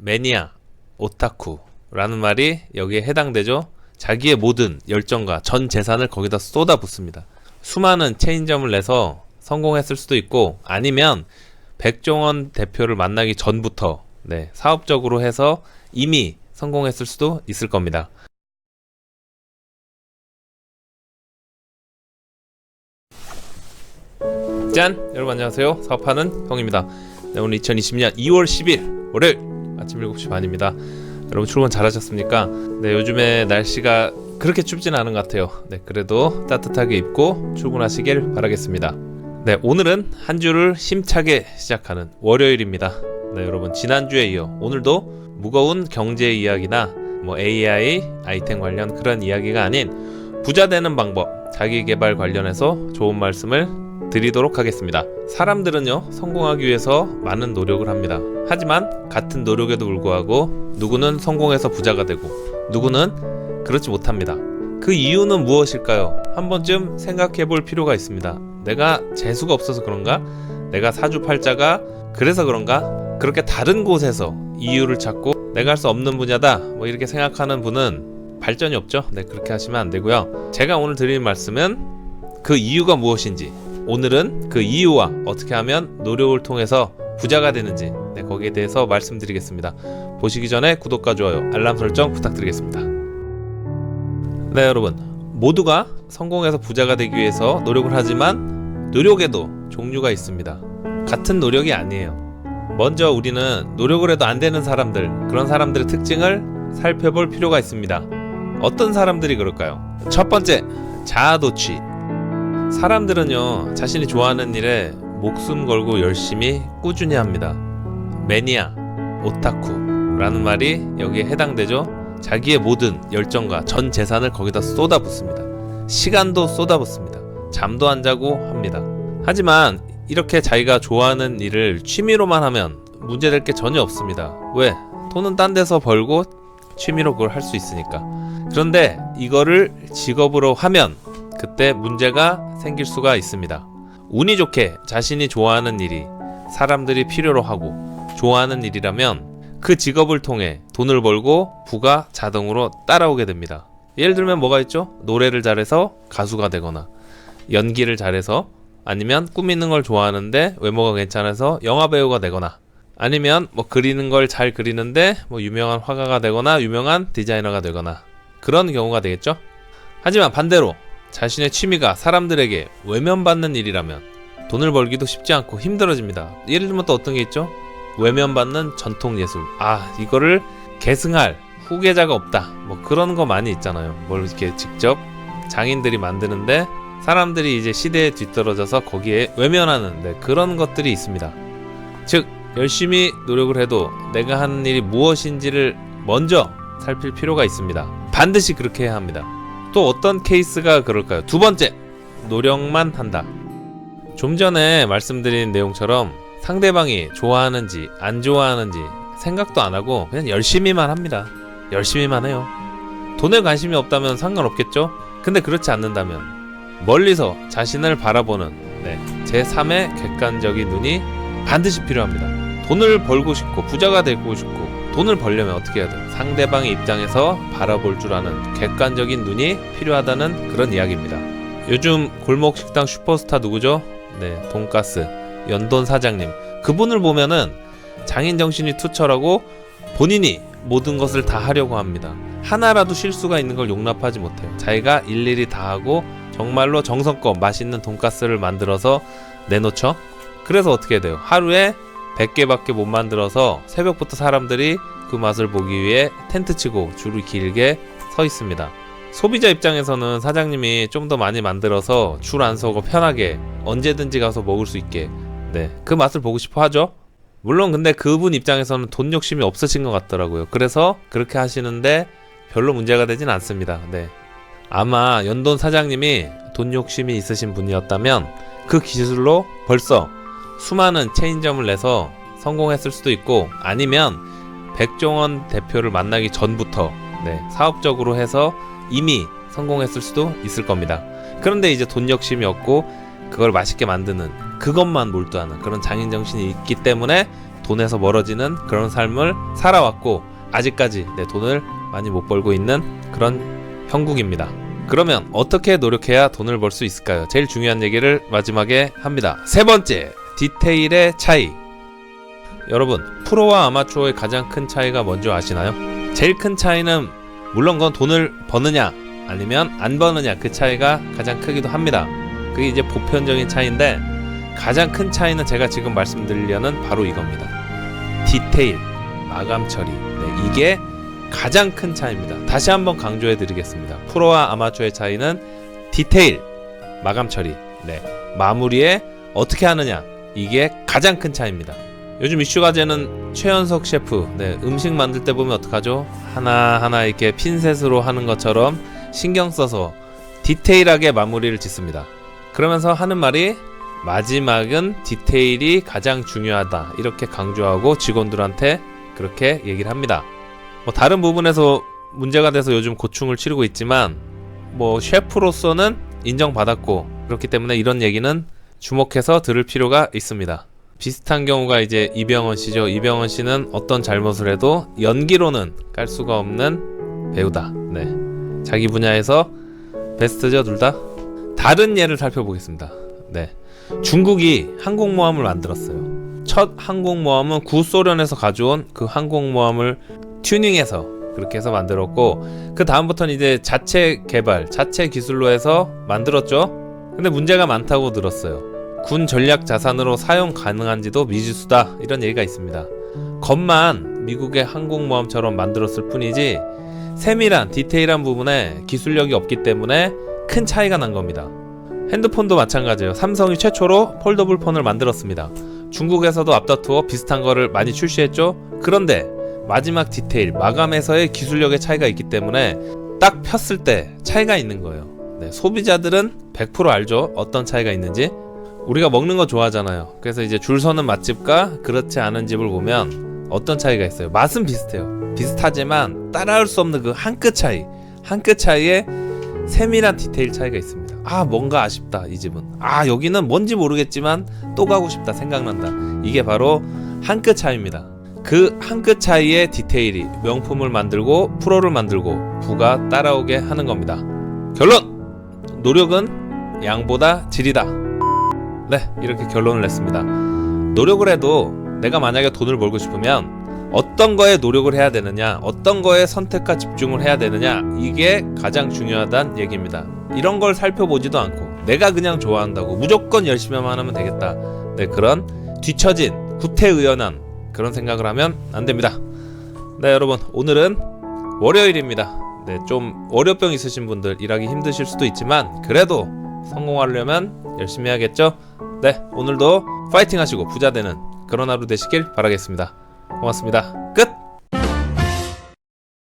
매니아, 오타쿠라는 말이 여기에 해당되죠. 자기의 모든 열정과 전 재산을 거기다 쏟아붓습니다. 수많은 체인점을 내서 성공했을 수도 있고 아니면 백종원 대표를 만나기 전부터 네, 사업적으로 해서 이미 성공했을 수도 있을 겁니다. 짠! 여러분 안녕하세요. 사업하는 형입니다. 네, 오늘 2020년 2월 10일 월요일 아침 7시 반입니다. 여러분 출근 잘하셨습니까? 네, 요즘에 날씨가 그렇게 춥진 않은 것 같아요. 네, 그래도 따뜻하게 입고 출근하시길 바라겠습니다. 네, 오늘은 한 주를 힘차게 시작하는 월요일입니다. 네, 여러분 지난주에 이어 오늘도 무거운 경제 이야기나 뭐 AI, 아이템 관련 그런 이야기가 아닌 부자 되는 방법, 자기 개발 관련해서 좋은 말씀을 드리도록 하겠습니다. 사람들은요, 성공하기 위해서 많은 노력을 합니다. 하지만 같은 노력에도 불구하고 누구는 성공해서 부자가 되고 누구는 그렇지 못합니다. 그 이유는 무엇일까요? 한 번쯤 생각해 볼 필요가 있습니다. 내가 재수가 없어서 그런가? 내가 사주팔자가 그래서 그런가? 그렇게 다른 곳에서 이유를 찾고 내가 할 수 없는 분야다. 뭐 이렇게 생각하는 분은 발전이 없죠. 네, 그렇게 하시면 안 되고요. 제가 오늘 드리는 말씀은 그 이유가 무엇인지 오늘은 그 이유와 어떻게 하면 노력을 통해서 부자가 되는지 네, 거기에 대해서 말씀드리겠습니다. 보시기 전에 구독과 좋아요, 알람 설정 부탁드리겠습니다. 네, 여러분. 모두가 성공해서 부자가 되기 위해서 노력을 하지만 노력에도 종류가 있습니다. 같은 노력이 아니에요. 먼저 우리는 노력을 해도 안 되는 사람들, 그런 사람들의 특징을 살펴볼 필요가 있습니다. 어떤 사람들이 그럴까요? 첫 번째, 자아도취. 사람들은요, 자신이 좋아하는 일에 목숨 걸고 열심히 꾸준히 합니다. 매니아, 오타쿠라는 말이 여기에 해당되죠. 자기의 모든 열정과 전 재산을 거기다 쏟아붓습니다. 시간도 쏟아붓습니다. 잠도 안 자고 합니다. 하지만 이렇게 자기가 좋아하는 일을 취미로만 하면 문제될 게 전혀 없습니다. 왜? 돈은 딴 데서 벌고 취미로 그걸 할 수 있으니까. 그런데 이거를 직업으로 하면 그때 문제가 생길 수가 있습니다. 운이 좋게 자신이 좋아하는 일이 사람들이 필요로 하고 좋아하는 일이라면 그 직업을 통해 돈을 벌고 부가 자동으로 따라오게 됩니다. 예를 들면 뭐가 있죠? 노래를 잘해서 가수가 되거나 연기를 잘해서 아니면 꾸미는 걸 좋아하는데 외모가 괜찮아서 영화 배우가 되거나 아니면 뭐 그리는 걸 잘 그리는데 뭐 유명한 화가가 되거나 유명한 디자이너가 되거나 그런 경우가 되겠죠. 하지만 반대로 자신의 취미가 사람들에게 외면받는 일이라면 돈을 벌기도 쉽지 않고 힘들어집니다. 예를 들면 또 어떤 게 있죠? 외면받는 전통 예술. 아, 이거를 계승할 후계자가 없다. 뭐 그런 거 많이 있잖아요. 뭘 이렇게 직접 장인들이 만드는데 사람들이 이제 시대에 뒤떨어져서 거기에 외면하는 네, 그런 것들이 있습니다. 즉, 열심히 노력을 해도 내가 하는 일이 무엇인지를 먼저 살필 필요가 있습니다. 반드시 그렇게 해야 합니다. 또 어떤 케이스가 그럴까요? 두 번째, 노력만 한다. 좀 전에 말씀드린 내용처럼 상대방이 좋아하는지 안 좋아하는지 생각도 안 하고 그냥 열심히만 합니다. 열심히만 해요. 돈에 관심이 없다면 상관없겠죠? 근데 그렇지 않는다면 멀리서 자신을 바라보는 네, 제3의 객관적인 눈이 반드시 필요합니다. 돈을 벌고 싶고 부자가 되고 싶고 돈을 벌려면 어떻게 해야 돼요? 상대방의 입장에서 바라볼 줄 아는 객관적인 눈이 필요하다는 그런 이야기입니다. 요즘 골목 식당 슈퍼스타 누구죠? 네, 돈가스 연돈 사장님. 그분을 보면은 장인 정신이 투철하고 본인이 모든 것을 다 하려고 합니다. 하나라도 실수가 있는 걸 용납하지 못해요. 자기가 일일이 다 하고 정말로 정성껏 맛있는 돈가스를 만들어서 내놓죠. 그래서 어떻게 돼요? 하루에 100개밖에 못 만들어서 새벽부터 사람들이 그 맛을 보기 위해 텐트 치고 줄을 길게 서 있습니다. 소비자 입장에서는 사장님이 좀 더 많이 만들어서 줄 안 서고 편하게 언제든지 가서 먹을 수 있게 네, 그 맛을 보고 싶어 하죠. 물론 근데 그분 입장에서는 돈 욕심이 없으신 것 같더라고요. 그래서 그렇게 하시는데 별로 문제가 되진 않습니다. 네. 아마 연돈 사장님이 돈 욕심이 있으신 분이었다면 그 기술로 벌써 수많은 체인점을 내서 성공했을 수도 있고 아니면 백종원 대표를 만나기 전부터 네, 사업적으로 해서 이미 성공했을 수도 있을 겁니다. 그런데 이제 돈 욕심이 없고 그걸 맛있게 만드는 그것만 몰두하는 그런 장인 정신이 있기 때문에 돈에서 멀어지는 그런 삶을 살아왔고 아직까지 내 돈을 많이 못 벌고 있는 그런 형국입니다. 그러면 어떻게 노력해야 돈을 벌 수 있을까요? 제일 중요한 얘기를 마지막에 합니다. 세 번째, 디테일의 차이. 여러분, 프로와 아마추어의 가장 큰 차이가 뭔지 아시나요? 제일 큰 차이는 물론 그건 돈을 버느냐 아니면 안 버느냐 그 차이가 가장 크기도 합니다. 그게 이제 보편적인 차이인데 가장 큰 차이는 제가 지금 말씀드리려는 바로 이겁니다. 디테일, 마감 처리. 네, 이게 가장 큰 차이입니다. 다시 한번 강조해 드리겠습니다. 프로와 아마추어의 차이는 디테일, 마감 처리. 네. 마무리에 어떻게 하느냐. 이게 가장 큰 차이입니다. 요즘 이슈 과제는 최연석 셰프. 네, 음식 만들 때 보면 어떡하죠? 하나하나 이렇게 핀셋으로 하는 것처럼 신경 써서 디테일하게 마무리를 짓습니다. 그러면서 하는 말이 마지막은 디테일이 가장 중요하다. 이렇게 강조하고 직원들한테 그렇게 얘기를 합니다. 뭐 다른 부분에서 문제가 돼서 요즘 고충을 치르고 있지만 뭐 셰프로서는 인정받았고 그렇기 때문에 이런 얘기는 주목해서 들을 필요가 있습니다. 비슷한 경우가 이제 이병헌 씨죠. 이병헌 씨는 어떤 잘못을 해도 연기로는 깔 수가 없는 배우다. 네. 자기 분야에서 베스트죠, 둘 다. 다른 예를 살펴보겠습니다. 네. 중국이 항공모함을 만들었어요. 첫 항공모함은 구소련에서 가져온 그 항공모함을 튜닝해서 그렇게 해서 만들었고 그 다음부터는 이제 자체 개발, 자체 기술로 해서 만들었죠. 근데 문제가 많다고 들었어요. 군 전략 자산으로 사용 가능한지도 미지수다 이런 얘기가 있습니다. 겉만 미국의 항공모함처럼 만들었을 뿐이지 세밀한 디테일한 부분에 기술력이 없기 때문에 큰 차이가 난 겁니다. 핸드폰도 마찬가지예요. 삼성이 최초로 폴더블 폰을 만들었습니다. 중국에서도 앞다투어 비슷한 거를 많이 출시했죠. 그런데 마지막 디테일, 마감에서의 기술력의 차이가 있기 때문에 딱 폈을 때 차이가 있는 거예요. 네, 소비자들은 100% 알죠. 어떤 차이가 있는지. 우리가 먹는 거 좋아하잖아요. 그래서 이제 줄 서는 맛집과 그렇지 않은 집을 보면 어떤 차이가 있어요. 맛은 비슷해요. 비슷하지만 따라올 수 없는 그 한 끗 차이, 한 끗 차이에 세밀한 디테일 차이가 있습니다. 아 뭔가 아쉽다 이 집은. 아 여기는 뭔지 모르겠지만 또 가고 싶다 생각난다. 이게 바로 한 끗 차이입니다. 그 한 끗 차이의 디테일이 명품을 만들고 프로를 만들고 부가 따라오게 하는 겁니다. 결론 노력은 양보다 질이다. 네 이렇게 결론을 냈습니다. 노력을 해도 내가 만약에 돈을 벌고 싶으면 어떤 거에 노력을 해야 되느냐, 어떤 거에 선택과 집중을 해야 되느냐, 이게 가장 중요하다는 얘기입니다. 이런 걸 살펴보지도 않고, 내가 그냥 좋아한다고 무조건 열심히만 하면 되겠다. 네, 그런 뒤처진, 구태의연한 그런 생각을 하면 안 됩니다. 네, 여러분, 오늘은 월요일입니다. 네, 좀 월요병 있으신 분들 일하기 힘드실 수도 있지만, 그래도 성공하려면 열심히 해야겠죠? 네, 오늘도 파이팅 하시고 부자 되는 그런 하루 되시길 바라겠습니다. 고맙습니다. 끝!